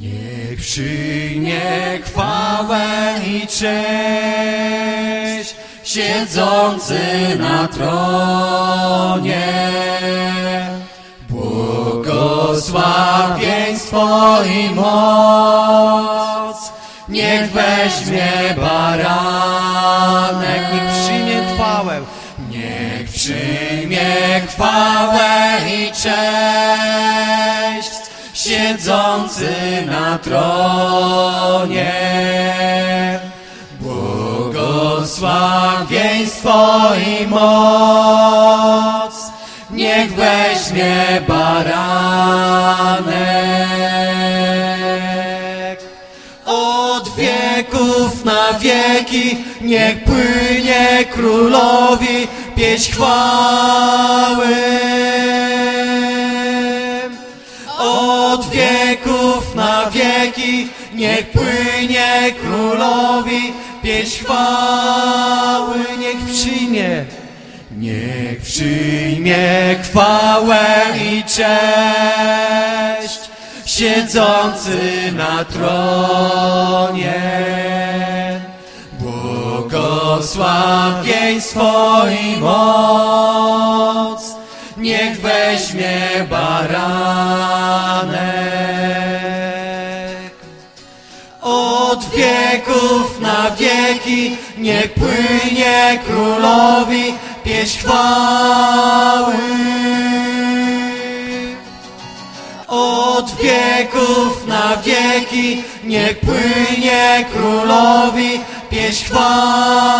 Niech przyjmie chwałę i cześć siedzący na tronie. Błogosławieństwo i moc. Niech weźmie baranek, niech przyjmie chwałę, niech przyjmie chwałę i cześć siedzący na tronie. Błogosławieństwo i moc niech weźmie baranek. Od wieków na wieki niech płynie królowi pieśń chwały. Wieki niech płynie królowi pieśń chwały. Niech przyjmie, niech przyjmie chwałę i cześć siedzący na tronie. Błogosławieństwo i moc niech weźmie baranek. Wieków na wieki niech płynie królowi pieśń chwały. Od wieków na wieki niech płynie królowi pieśń chwały.